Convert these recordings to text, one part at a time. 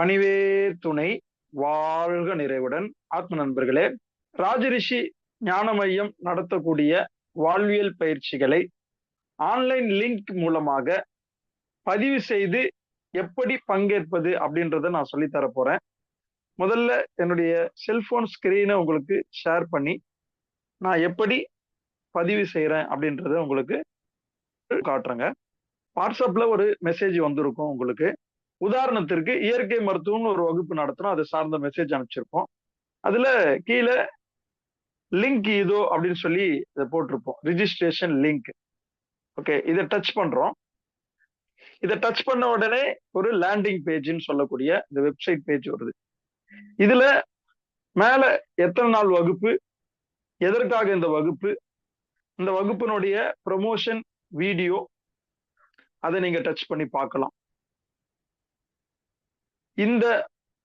பணிவேர் துணை வாழ்க நிறைவுடன். ஆத்ம நண்பர்களே ராஜரிஷி ஞான மையம் நடத்தக்கூடிய வாழ்வியல் பயிற்சிகளை ஆன்லைன் லிங்க் மூலமாக பதிவு செய்து எப்படி பங்கேற்பது அப்படின்றத நான் சொல்லித்தர போறேன். முதல்ல என்னுடைய செல்போன் ஸ்கிரீனை உங்களுக்கு ஷேர் பண்ணி நான் எப்படி பதிவு செய்கிறேன் அப்படின்றத உங்களுக்கு காட்டுறேங்க. வாட்ஸ்அப்பில் ஒரு மெசேஜ் வந்திருக்கும் உங்களுக்கு. உதாரணத்திற்கு இயற்கை மருத்துவம்னு ஒரு வகுப்பு நடத்துறோம் அதை சார்ந்த மெசேஜ் அனுப்பிச்சிருப்போம். அதுல கீழே லிங்க் இதோ அப்படின்னு சொல்லி இதை போட்டிருப்போம். ரிஜிஸ்ட்ரேஷன் லிங்க் ஓகே இதை டச் பண்றோம். இதை டச் பண்ண உடனே ஒரு லேண்டிங் பேஜ்னு சொல்லக்கூடிய இந்த வெப்சைட் பேஜ் வருது. இதுல மேல எத்தனை நாள் வகுப்பு எதற்காக இந்த வகுப்பு இந்த வகுப்பினுடைய ப்ரொமோஷன் வீடியோ அதை நீங்க டச் பண்ணி பார்க்கலாம். இந்த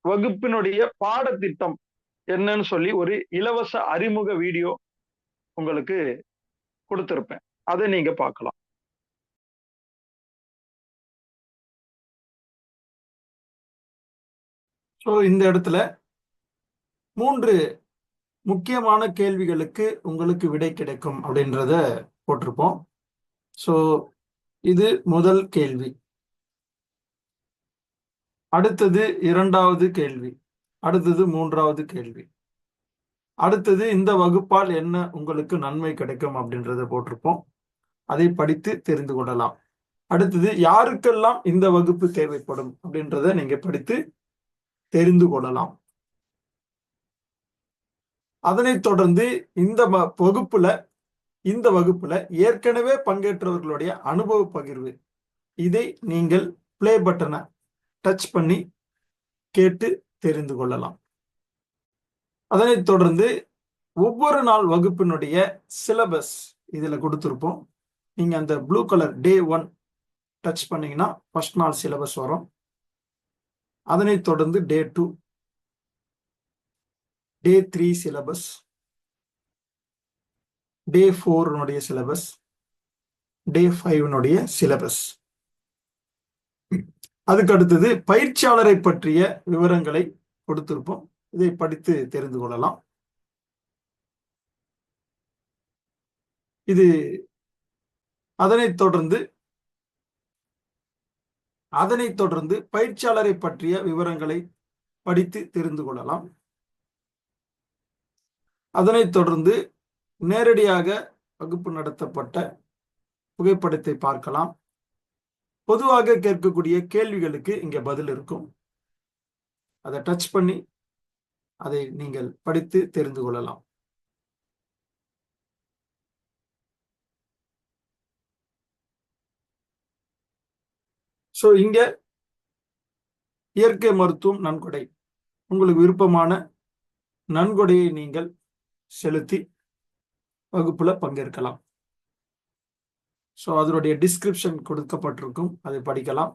வகுப்பினுடைய பாடத்திட்டம் என்னன்னு சொல்லி ஒரு இலவச அறிமுக வீடியோ உங்களுக்கு கொடுத்திருப்பேன். அதை நீங்க பார்க்கலாம். ஸோ இந்த இடத்துல மூன்று முக்கியமான கேள்விகளுக்கு உங்களுக்கு விடை கிடைக்கும் அப்படின்றத போட்டிருப்போம். ஸோ இது முதல் கேள்வி. அடுத்தது இரண்டாவது கேள்வி. அடுத்தது மூன்றாவது கேள்வி. அடுத்தது இந்த வகுப்பால் என்ன உங்களுக்கு நன்மை கிடைக்கும் அப்படின்றத போட்டிருப்போம். அதை படித்து தெரிந்து கொள்ளலாம். அடுத்தது யாருக்கெல்லாம் இந்த வகுப்பு தேவைப்படும் அப்படின்றத நீங்க படித்து தெரிந்து கொள்ளலாம். அதனைத் தொடர்ந்து இந்த வகுப்புல இந்த வகுப்புல ஏற்கனவே பங்கேற்றவர்களுடைய அனுபவ பகிர்வு. இதை நீங்கள் பிளே பட்டனை டச் பண்ணி கேட்டு தெரிந்து கொள்ளலாம். அதனைத் தொடர்ந்து ஒவ்வொரு நாள் வகுப்பினுடைய சிலபஸ் இதில் கொடுத்துருப்போம். நீங்கள் அந்த blue colour day one touch பண்ணீங்கன்னா ஃபர்ஸ்ட் நாள் சிலபஸ் வரும். அதனைத் தொடர்ந்து day two day three syllabus day ஃபோர்னுடைய syllabus day ஃபைவ்னுடைய சிலபஸ் அதுக்கு அடுத்தது பயிற்சியாளரை பற்றிய விவரங்களை கொடுத்திருப்போம். இதை படித்து தெரிந்து கொள்ளலாம். இது அதனைத் தொடர்ந்து அதனைத் தொடர்ந்து பயிற்சியாளரை பற்றிய விவரங்களை படித்து தெரிந்து கொள்ளலாம். அதனைத் தொடர்ந்து நேரடியாக வகுப்பு நடத்தப்பட்ட புகைப்படத்தை பார்க்கலாம். பொதுவாக கேட்கக்கூடிய கேள்விகளுக்கு இங்க பதில் இருக்கும். அதை டச் பண்ணி அதை நீங்கள் படித்து தெரிந்து கொள்ளலாம். ஸோ இங்க இயற்கை மருத்துவம் நன்கொடை. உங்களுக்கு விருப்பமான நன்கொடையை நீங்கள் செலுத்தி வகுப்புல பங்கேற்கலாம். ஸோ அதனுடைய டிஸ்கிரிப்ஷன் கொடுக்கப்பட்டிருக்கும். அதை படிக்கலாம்.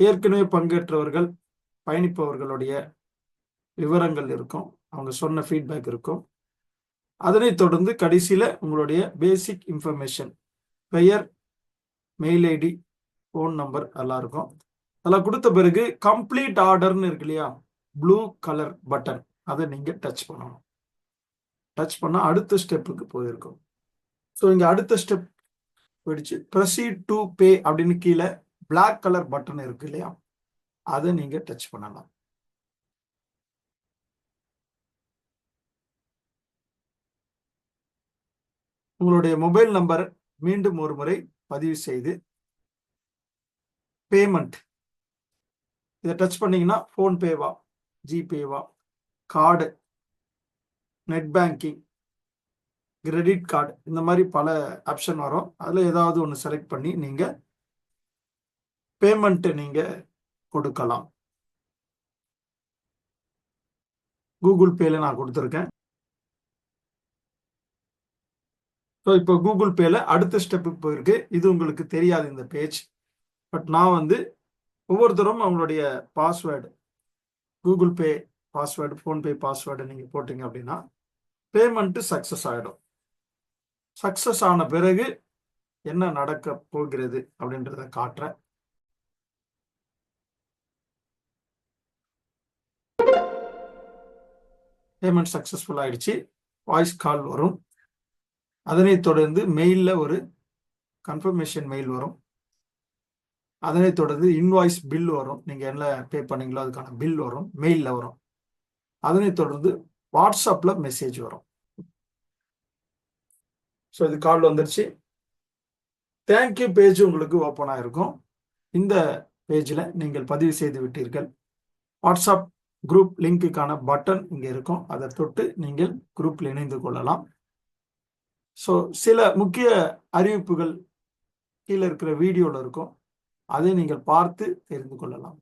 ஏற்கனவே பங்கேற்றவர்கள் பயணிப்பவர்களுடைய விவரங்கள் இருக்கும். அவங்க சொன்ன ஃபீட்பேக் இருக்கும். அதனைத் தொடர்ந்து கடைசியில் உங்களுடைய பேசிக் இன்ஃபர்மேஷன் பெயர் மெயில் ஐடி ஃபோன் நம்பர் எல்லாம் இருக்கும். அதெல்லாம் கொடுத்த பிறகு கம்ப்ளீட் ஆர்டர்னு இருக்கு இல்லையா? ப்ளூ கலர் பட்டன் அதை நீங்கள் டச் பண்ணணும். டச் பண்ணால் அடுத்த ஸ்டெப்புக்கு போயிருக்கோம். ஸோ இங்கே அடுத்த ஸ்டெப் போயிடுச்சு. ப்ரொசீட் டு பே அப்படின்னு கீழே பிளாக் கலர் பட்டன் இருக்கு இல்லையா? அதை நீங்கள் டச் பண்ணலாம். உங்களுடைய மொபைல் நம்பர் மீண்டும் ஒரு முறை பதிவு செய்து பேமெண்ட் இதை டச் பண்ணீங்கன்னா ஃபோன்பேவா ஜிபேவா card net banking credit card இந்த மாதிரி பல ஆப்ஷன் வரும். அதில் ஏதாவது ஒன்று செலக்ட் பண்ணி நீங்கள் பேமெண்ட்டு நீங்கள் கொடுக்கலாம். கூகுள் பேல நான் கொடுத்துருக்கேன். ஸோ இப்போ கூகுள் பேல அடுத்த ஸ்டெப்புக்கு போயிருக்கு. இது உங்களுக்கு தெரியாது இந்த பேஜ். பட் நான் வந்து ஒவ்வொருத்தரும் அவங்களுடைய password Google Pay password PhonePe password நீங்கள் போட்டிங்க அப்படின்னா பேமெண்ட்டு சக்ஸஸ் ஆகிடும் சக்சஸ் ஆன பிறகு என்ன நடக்க போகிறது அப்படின்றத காட்டுறேன். பேமெண்ட் சக்ஸஸ்ஃபுல் ஆயிடுச்சு. வாய்ஸ் கால் வரும். அதனை தொடர்ந்து மெயிலில் ஒரு கன்ஃபர்மேஷன் மெயில் வரும். அதனை தொடர்ந்து இன்வாய்ஸ் பில் வரும். நீங்கள் என்ன பே பண்ணீங்களோ அதுக்கான பில் வரும். மெயிலில் வரும். அதனை தொடர்ந்து வாட்ஸ்அப்பில் மெசேஜ் வரும். ஸோ இது கால் வந்துருச்சு. தேங்க்யூ பேஜ் உங்களுக்கு ஓப்பன் ஆகிருக்கும் இந்த பேஜில் நீங்கள் பதிவு செய்து விட்டீர்கள். வாட்ஸ்அப் குரூப் லிங்க்குக்கான பட்டன் இங்கே இருக்கும். அதை தொட்டு நீங்கள் குரூப்பில் இணைந்து கொள்ளலாம். ஸோ சில முக்கிய அறிவிப்புகள் கீழே இருக்கிற வீடியோவில் இருக்கும். அதை நீங்கள் பார்த்து தெரிந்து கொள்ளலாம்.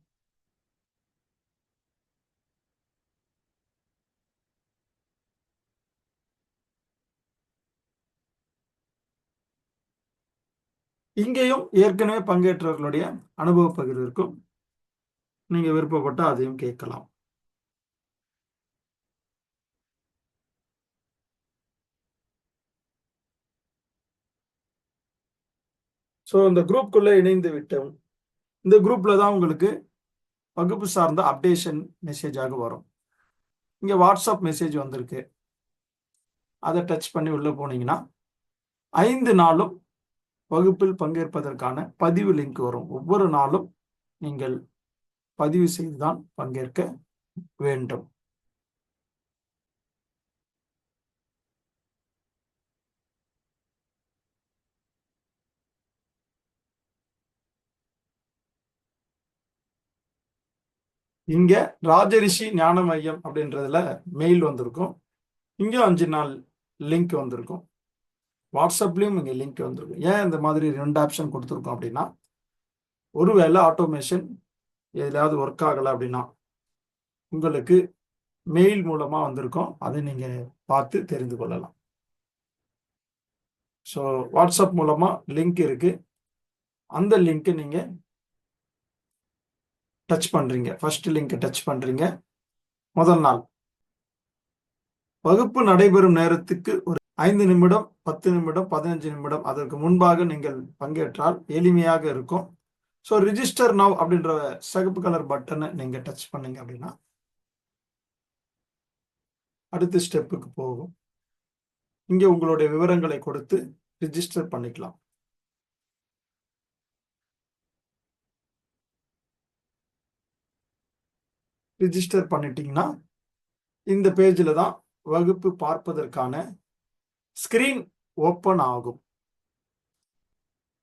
இங்கேயும் ஏற்கனவே பங்கேற்றவர்களுடைய அனுபவ பகிர்வு இருக்கும். நீங்க விருப்பப்பட்டால் அதையும் கேட்கலாம். ஸோ இந்த குரூப்குள்ளே இணைந்து விட்டோம். இந்த குரூப்ல தான் உங்களுக்கு வகுப்பு சார்ந்த அப்டேஷன் மெசேஜாக வரும். இங்கே வாட்ஸ்அப் மெசேஜ் வந்திருக்கு. அதை டச் பண்ணி உள்ளே போனீங்கன்னா ஐந்து நாளும் வகுப்பில் பங்கேற்பதற்கான பதிவு லிங்க் வரும். ஒவ்வொரு நாளும் நீங்கள் பதிவு செய்துதான் பங்கேற்க வேண்டும். இங்க ராஜரிஷி ஞான மையம் அப்படின்றதுல மெயில் வந்திருக்கும். இங்கே அஞ்சு நாள் லிங்க் வந்திருக்கும். வாட்ஸ்அப்லேயும் இங்கே லிங்க் வந்துருக்கும் ஏன் இந்த மாதிரி ரெண்டு ஆப்ஷன் கொடுத்துருக்கோம் அப்படின்னா ஒருவேளை ஆட்டோமேஷன் எதுலையாவது ஒர்க் ஆகலை அப்படின்னா உங்களுக்கு மெயில் மூலமாக வந்திருக்கோம். அதை நீங்கள் பார்த்து தெரிந்து கொள்ளலாம். ஸோ வாட்ஸ்அப் மூலமாக லிங்க் இருக்குது அந்த லிங்க்கு நீங்கள் டச் பண்ணுறீங்க ஃபர்ஸ்ட் லிங்க் டச் பண்ணுறீங்க முதல் நாள். வகுப்பு நடைபெறும் நேரத்துக்கு ஒரு ஐந்து நிமிடம் பத்து நிமிடம் பதினஞ்சு நிமிடம் அதற்கு முன்பாக நீங்கள் பங்கேற்றால் எளிமையாக இருக்கும். ஸோ ரிஜிஸ்டர் நவ் அப்படின்ற சிகப்பு கலர் பட்டனை நீங்கள் டச் பண்ணீங்க அப்படின்னா அடுத்த ஸ்டெப்புக்கு போகும். இங்கே உங்களுடைய விவரங்களை கொடுத்து ரிஜிஸ்டர் பண்ணிக்கலாம். ரிஜிஸ்டர் பண்ணிட்டீங்கன்னா இந்த பேஜில் தான் வகுப்பு பார்ப்பதற்கான ஸ்கிரீன் ஓப்பன் ஆகும்.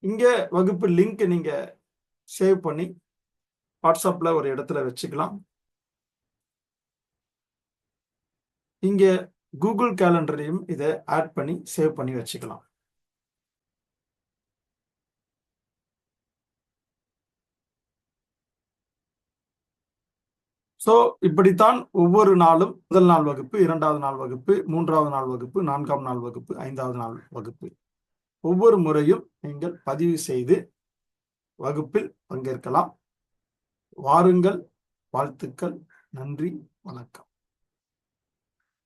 இங்கே வகுப்பு லிங்க் நீங்கள் சேவ் பண்ணி வாட்ஸ்அப்பில் ஒரு இடத்துல வச்சுக்கலாம். இங்கே கூகுள் கேலண்டரையும் இதை ஆட் பண்ணி சேவ் பண்ணி வச்சுக்கலாம். ஸோ இப்படித்தான் ஒவ்வொரு நாளும் முதல் நாள் வகுப்பு இரண்டாவது நாள் வகுப்பு மூன்றாவது நாள் வகுப்பு நான்காம் நாள் வகுப்பு ஐந்தாவது நாள் வகுப்பு. ஒவ்வொரு முறையும் நீங்கள் பதிவு செய்து வகுப்பில் பங்கேற்கலாம். வாருங்கள் வாழ்த்துக்கள் நன்றி வணக்கம்.